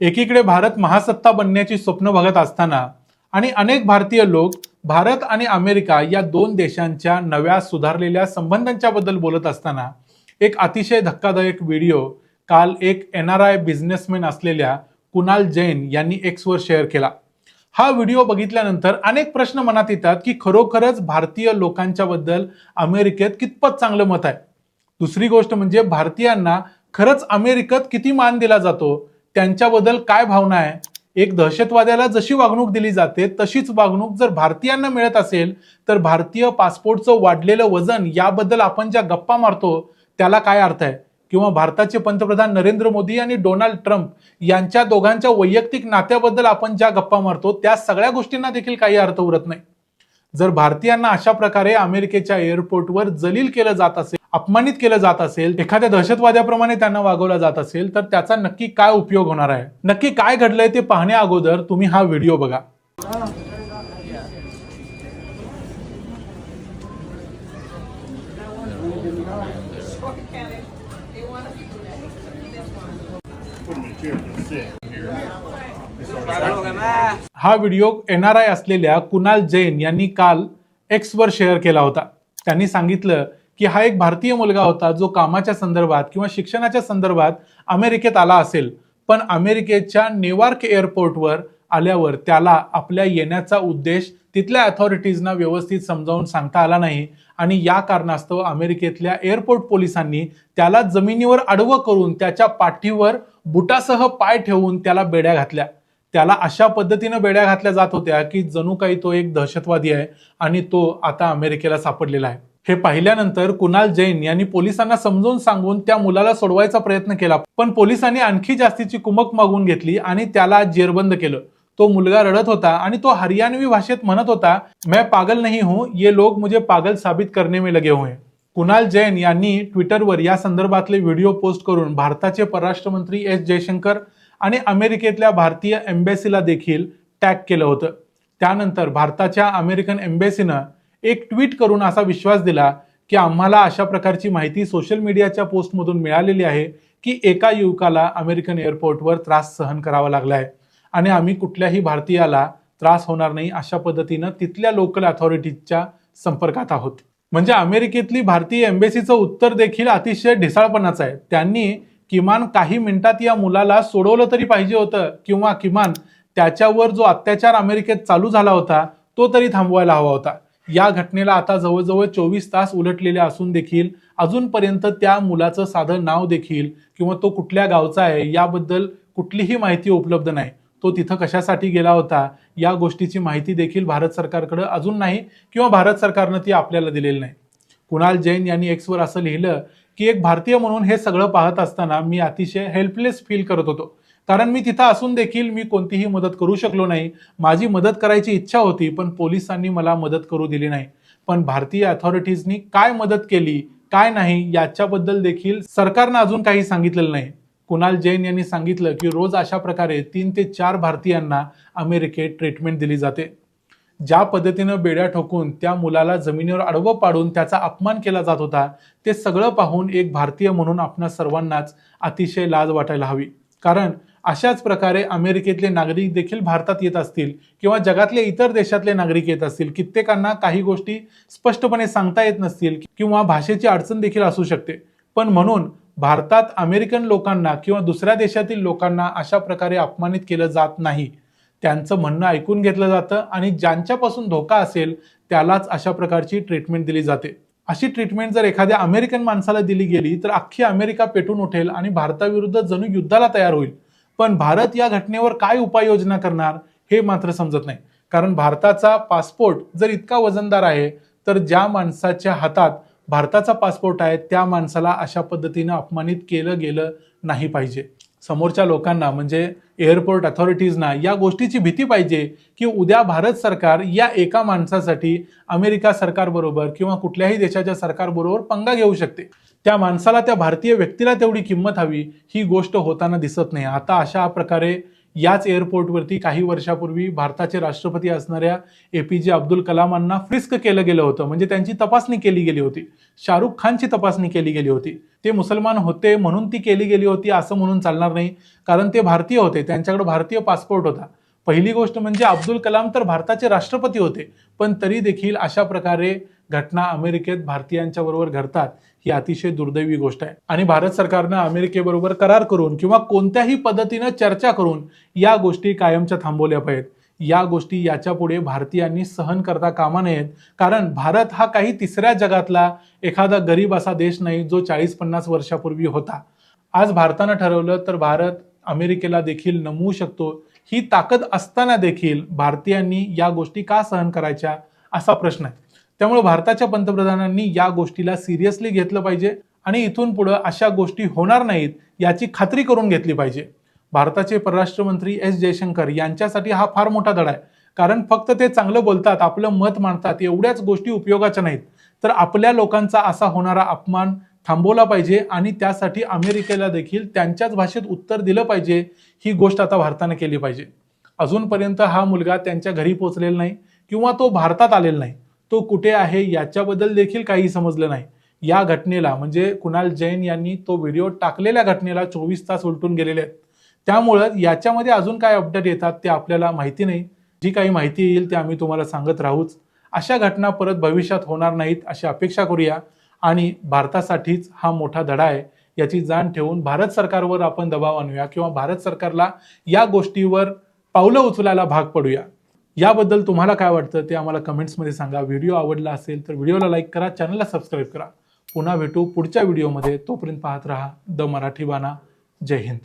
एकीकडे भारत महासत्ता बनण्याची स्वप्न बघत असताना आणि अनेक भारतीय लोक भारत आणि अमेरिका या दोन देशांच्या नव्या सुधारलेल्या संबंधांच्या बद्दल बोलत असताना एक अतिशय धक्कादायक व्हिडिओ काल एक एन आर आय बिझनेसमॅन असलेल्या कुणाल जैन यांनी एक्सवर शेअर केला. हा व्हिडिओ बघितल्यानंतर अनेक प्रश्न मनात येतात की खरोखरच भारतीय लोकांच्या बद्दल अमेरिकेत कितपत चांगलं मत आहे? दुसरी गोष्ट म्हणजे भारतीयांना खरंच अमेरिकेत किती मान दिला जातो? त्यांच्याबद्दल काय भावना आहे? एक दहशतवाद्याला जशी वागणूक दिली जाते तशीच वागणूक जर भारतीयांना मिळत असेल तर भारतीय पासपोर्टचं वाढलेलं वजन याबद्दल आपण ज्या गप्पा मारतो त्याला काय अर्थ आहे? किंवा भारताचे पंतप्रधान नरेंद्र मोदी आणि डोनाल्ड ट्रम्प यांच्या दोघांच्या वैयक्तिक नात्याबद्दल आपण ज्या गप्पा मारतो त्या सगळ्या गोष्टींना देखील काही अर्थ उरत नाही. जर भारतीयांना अशा प्रकारे अमेरिकेच्या एअरपोर्टवर जलील केलं जात असेल अपमानित केलं जात असेल एखाद्या दहशतवाद्याप्रमाणे त्यांना वागवलं जात असेल तर त्याचा नक्की काय उपयोग होणार आहे? नक्की काय घडलंय ते पाहण्या अगोदर तुम्ही हा व्हिडिओ बघा. हा व्हिडिओ एन आर आय असलेल्या कुणाल जैन यांनी काल एक्सवर शेअर केला होता. त्यांनी सांगितलं की हा एक भारतीय मुलगा होता जो कामाच्या संदर्भात किंवा शिक्षणाच्या संदर्भात अमेरिकेत आला असेल. पण अमेरिकेच्या न्यूयॉर्क एअरपोर्टवर आल्यावर त्याला आपल्या येण्याचा उद्देश तिथल्या अथॉरिटीजना व्यवस्थित समजावून सांगता आला नाही. आणि या कारणास्तव अमेरिकेतल्या एअरपोर्ट पोलिसांनी त्याला जमिनीवर आडवं करून त्याच्या पाठीवर बुटासह पाय ठेवून त्याला बेड्या घातल्या. त्याला अशा पद्धतीनं बेड्या घातल्या जात होत्या की जणू काही तो एक दहशतवादी आहे आणि तो आता अमेरिकेला सापडलेला आहे. हे पाहिल्यानंतर कुणाल जैन यांनी पोलिसांना समजून सांगून त्या मुलाला सोडवायचा प्रयत्न केला. पण पोलिसांनी आणखी जास्तीची कुमक मागून घेतली आणि त्याला जेरबंद केलं. तो मुलगा रडत होता आणि तो हरियाणवी भाषेत म्हणत होता मैं पागल नहीं हूं ये लोग मुझे पागल साबित करने में लगे हुए कुणाल जैन यांनी ट्विटरवर या संदर्भातले व्हिडिओ पोस्ट करून भारताचे परराष्ट्र मंत्री एस जयशंकर आणि अमेरिकेतल्या भारतीय एम्बेसीला देखील टॅग केलं होतं. त्यानंतर भारताच्या अमेरिकन एम्बेसीनं एक ट्विट करून असा विश्वास दिला की आम्हाला अशा प्रकारची माहिती सोशल मीडियाच्या पोस्टमधून मिळालेली आहे की एका युवकाला अमेरिकन एअरपोर्टवर त्रास सहन करावा लागला आहे आणि आम्ही कुठल्याही भारतीयाला त्रास होणार नाही अशा पद्धतीनं तिथल्या लोकल अथॉरिटीजच्या संपर्कात आहोत. म्हणजे अमेरिकेतली भारतीय एम्बेसीचं उत्तर देखील अतिशय ढिसाळपणाचं आहे. त्यांनी किमान काही मिनिटात या मुलाला सोडवलं तरी पाहिजे होतं किंवा किमान त्याच्यावर जो अत्याचार अमेरिकेत चालू झाला होता तो तरी थांबवायला हवा होता. या घटनेला आता जवळजवळ चोवीस तास उलटलेले असून देखील अजूनपर्यंत त्या मुलाचं साधं नाव देखील किंवा तो कुठल्या गावचा आहे याबद्दल कुठलीही माहिती उपलब्ध नाही. तो तिथं कशासाठी गेला होता या गोष्टीची माहिती देखील भारत सरकारकडे अजून नाही किंवा भारत सरकारनं ती आपल्याला दिलेली नाही. कुणाल जैन यांनी एक्सवर असं लिहिलं की एक भारतीय म्हणून हे सगळं पाहत असताना मी अतिशय हेल्पलेस फील करत होतो. कारण मी तिथं असून देखील मी कोणतीही मदत करू शकलो नाही. माझी मदत करायची इच्छा होती पण पोलिसांनी मला मदत करू दिली नाही. पण भारतीय अथॉरिटीजनी काय मदत केली काय नाही याच्याबद्दल देखील सरकारनं अजून काही सांगितलेलं नाही. कुणाल जैन यांनी सांगितलं की रोज अशा प्रकारे तीन ते चार भारतीयांना अमेरिकेत ट्रीटमेंट दिली जाते. ज्या पद्धतीनं बेड्या ठोकून त्या मुलाला जमिनीवर आडवं पाडून त्याचा अपमान केला जात होता ते सगळं पाहून एक भारतीय म्हणून आपणा सर्वांनाच अतिशय लाज वाटायला हवी. कारण अशाच प्रकारे अमेरिकेतले नागरिक देखील भारतात येत असतील किंवा जगातले इतर देशातले नागरिक येत असतील कित्येकांना काही गोष्टी स्पष्टपणे सांगता येत नसतील किंवा भाषेची अडचण देखील असू शकते. पण म्हणून भारतात अमेरिकन लोकांना किंवा दुसऱ्या देशातील लोकांना अशा प्रकारे अपमानित केलं जात नाही. त्यांचं म्हणणं ऐकून घेतलं जातं आणि ज्यांच्यापासून धोका असेल त्यालाच अशा प्रकारची ट्रीटमेंट दिली जाते. अशी ट्रीटमेंट जर एखाद्या अमेरिकन माणसाला दिली गेली तर अख्खी अमेरिका पेटून उठेल आणि भारताविरुद्ध जणू युद्धाला तयार होईल. पण भारत या घटनेवर काय उपाययोजना करणार हे मात्र समजत नाही. कारण भारताचा पासपोर्ट जर इतका वजनदार आहे तर ज्या माणसाच्या हातात भारताचा पासपोर्ट आहे त्या माणसाला अशा पद्धतीनं अपमानित केलं गेलं नाही पाहिजे. समोरच्या लोकांना म्हणजे एअरपोर्ट अथॉरिटीजना या गोष्टीची भीती पाहिजे की उद्या भारत सरकार या एका माणसासाठी अमेरिका सरकारबरोबर किंवा कुठल्याही देशाच्या सरकारबरोबर पंगा घेऊ शकते. त्या माणसाला त्या भारतीय व्यक्तीला तेवढी किंमत हवी ही गोष्ट होताना दिसत नाही. आता अशा प्रकारे याच एअरपोर्टवरती काही वर्षापूर्वी भारताचे राष्ट्रपती असणाऱ्या ए पी जे अब्दुल कलामांना फ्रिस्क केलं गेलं होतं. म्हणजे त्यांची तपासणी केली गेली होती. शाहरुख खानची तपासणी केली गेली होती. ते मुसलमान होते म्हणून ती केली गेली होती असं म्हणून चालणार नाही. कारण ते भारतीय होते. त्यांच्याकडे भारतीय पासपोर्ट होता. पहिली गोष्ट म्हणजे अब्दुल कलाम तर भारताचे राष्ट्रपती होते. पण तरी देखील अशा प्रकारे घटना अमेरिकेत भारतीयांच्या बरोबर घडतात. ही अतिशय दुर्दैवी गोष्ट आहे. आणि भारत सरकारनं अमेरिकेबरोबर करार करून किंवा कोणत्याही पद्धतीनं चर्चा करून या गोष्टी कायमच्या थांबवल्या पाहिजेत. या गोष्टी याच्यापुढे भारतीयांनी सहन करता कामा नयेत. कारण भारत हा काही तिसऱ्या जगातला एखादा गरीब असा देश नाही जो चाळीस पन्नास वर्षापूर्वी होता. आज भारतानं ठरवलं तर भारत अमेरिकेला देखील नमवू शकतो. ही ताकद असताना देखील भारतीयांनी या गोष्टी का सहन करायच्या असा प्रश्न आहे. त्यामुळे भारताच्या पंतप्रधानांनी या गोष्टीला सिरियसली घेतलं पाहिजे आणि इथून पुढं अशा गोष्टी होणार नाहीत याची खात्री करून घेतली पाहिजे. भारताचे परराष्ट्र मंत्री एस जयशंकर यांच्यासाठी हा फार मोठा धडा आहे. कारण फक्त ते चांगलं बोलतात आपलं मत मांडतात एवढ्याच गोष्टी उपयोगाच्या नाहीत. तर आपल्या लोकांचा असा होणारा अपमान थांबवला पाहिजे आणि त्यासाठी अमेरिकेला देखील त्यांच्याच भाषेत उत्तर दिलं पाहिजे ही गोष्ट आता भारताने केली पाहिजे. अजूनपर्यंत हा मुलगा त्यांच्या घरी पोचलेला नाही किंवा तो भारतात आलेला नाही. तो कुठे आहे याच्याबद्दल देखील काही समजलं नाही. या घटनेला म्हणजे कुणाल जैन यांनी तो व्हिडिओ टाकलेल्या घटनेला चोवीस तास उलटून गेलेले आहेत. त्यामुळं याच्यामध्ये अजून काय अपडेट येतात ते आपल्याला माहिती नाही. जी काही माहिती येईल ते आम्ही तुम्हाला सांगत राहूच. अशा घटना परत भविष्यात होणार नाहीत अशी अपेक्षा करूया. आणि भारतासाठीच हा मोठा धडा आहे. याची जाण ठेवून भारत सरकारवर आपण दबाव आणूया किंवा भारत सरकारला या गोष्टीवर पावलं उचलायला भाग पडूया. याबद्दल तुम्हाला काय वाटतं ते आम्हाला कमेंट्समध्ये सांगा. व्हिडिओ आवडला असेल तर व्हिडिओला लाईक करा चॅनलला सबस्क्राईब करा. पुन्हा भेटू पुढच्या व्हिडिओमध्ये तोपर्यंत पाहत राहा. द मराठी बाणा. जय हिंद.